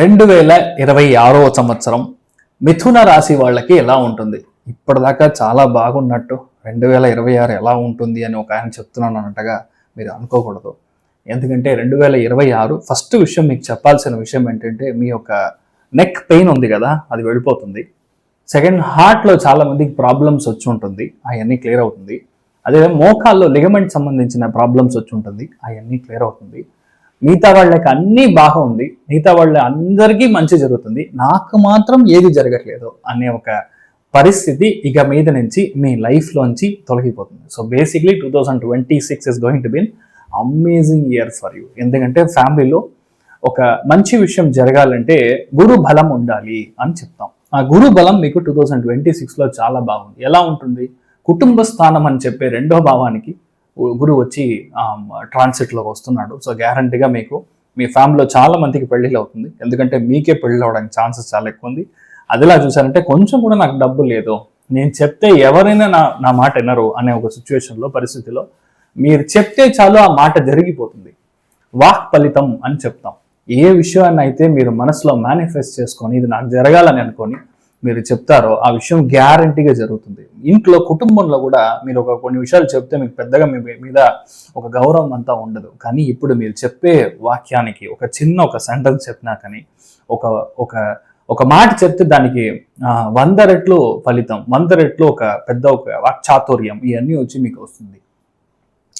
రెండు వేల ఇరవై ఆరవ సంవత్సరం మిథున రాశి వాళ్ళకి ఎలా ఉంటుంది? ఇప్పటిదాకా చాలా బాగున్నట్టు రెండు వేల ఇరవై ఆరు ఎలా ఉంటుంది అని ఒక ఆయన చెప్తున్నాను అన్నట్టుగా మీరు అనుకోకూడదు. ఎందుకంటే రెండు వేల ఇరవై ఆరు ఫస్ట్ విషయం మీకు చెప్పాల్సిన విషయం ఏంటంటే మీ యొక్క నెక్ పెయిన్ ఉంది కదా అది వెళ్ళిపోతుంది. సెకండ్ హార్ట్లో చాలామందికి ప్రాబ్లమ్స్ వచ్చి ఉంటుంది అవన్నీ క్లియర్ అవుతుంది. అదే మోకాల్లో లిగమెంట్ సంబంధించిన ప్రాబ్లమ్స్ వచ్చి ఉంటుంది అవన్నీ క్లియర్ అవుతుంది. మిగతా వాళ్ళకి అన్నీ ఉంది. మిగతా వాళ్ళ అందరికీ మంచి జరుగుతుంది. నాకు మాత్రం ఏది జరగట్లేదు అనే ఒక పరిస్థితి ఇక మీద నుంచి మీ లైఫ్లోంచి తొలగిపోతుంది. So basically two thousand twenty six is going to be an amazing year for you ఎందుకంటే ఫ్యామిలీలో ఒక మంచి విషయం జరగాలంటే గురు బలం ఉండాలి అని చెప్తాం. ఆ గురు బలం మీకు టూ థౌజండ్ ట్వంటీ సిక్స్లో చాలా బాగుంది. ఎలా ఉంటుంది? కుటుంబ స్థానం అని చెప్పే రెండో భావానికి గురువు వచ్చి ట్రాన్సిట్లోకి వస్తున్నాడు. సో గ్యారంటీగా మీకు మీ ఫ్యామిలీలో చాలా మందికి పెళ్ళిళ్ళు అవుతుంది. ఎందుకంటే మీకే పెళ్ళి అవడానికి ఛాన్సెస్ చాలా ఎక్కువ ఉంది. అదిలా చూసారంటే కొంచెం కూడా నాకు డబ్బు లేదు. నేను చెప్తే ఎవరైనా నా నా మాట వినరు అనే ఒక సిచ్యువేషన్లో పరిస్థితిలో మీరు చెప్తే చాలు ఆ మాట జరిగిపోతుంది. వాక్ ఫలితం అని చెప్తాం. ఏ విషయాన్ని అయితే మీరు మనసులో మేనిఫెస్ట్ చేసుకొని ఇది నాకు జరగాలని అనుకొని మీరు చెప్తారో ఆ విషయం గ్యారంటీగా జరుగుతుంది. ఇంట్లో కుటుంబంలో కూడా మీరు ఒక కొన్ని విషయాలు చెప్తే మీకు పెద్దగా మీ మీద ఒక గౌరవం అంతా ఉండదు. కానీ ఇప్పుడు మీరు చెప్పే వాక్యానికి ఒక చిన్న ఒక సెంటెన్స్ చెప్పినా కానీ ఒక ఒక ఒక మాట చెప్తే దానికి వంద రెట్లు ఫలితం వంద రెట్లు ఒక పెద్ద ఒక వాక్చాతుర్యం ఇవన్నీ వచ్చి మీకు వస్తుంది.